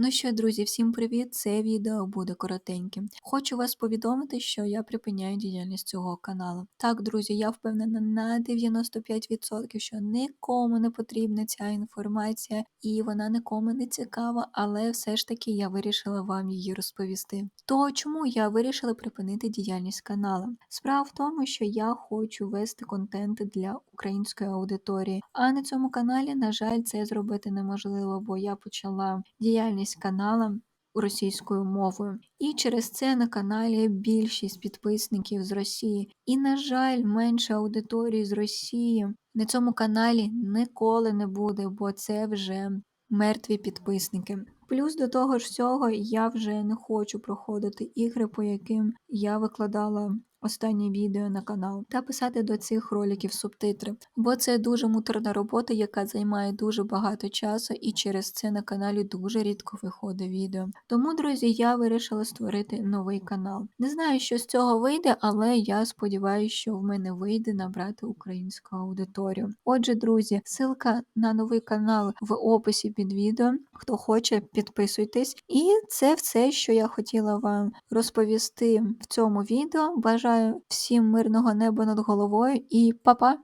Ну що, друзі, всім привіт! Це відео буде коротеньким. Хочу вас повідомити, що я припиняю діяльність цього каналу. Так, друзі, я впевнена на 95%, що нікому не потрібна ця інформація і вона нікому не цікава, але все ж таки я вирішила вам її розповісти. То чому я вирішила припинити діяльність каналу? Справа в тому, що я хочу вести контент для української аудиторії, а на цьому каналі, на жаль, це зробити неможливо, бо я почала діяльність канала російською мовою. І через це на каналі більшість підписників з Росії. І, на жаль, менше аудиторії з Росії на цьому каналі ніколи не буде, бо це вже мертві підписники. Плюс до того ж всього я вже не хочу проходити ігри, по яким я викладала останнє відео на канал, та писати до цих роликів субтитри, бо це дуже муторна робота, яка займає дуже багато часу, і через це на каналі дуже рідко виходить відео. Тому, друзі, я вирішила створити новий канал. Не знаю, що з цього вийде, але я сподіваюся, що в мене вийде набрати українську аудиторію. Отже, друзі, ссылка на новий канал в описі під відео. Хто хоче, підписуйтесь. І це все, що я хотіла вам розповісти в цьому відео. Бажаю всім мирного неба над головою і па-па!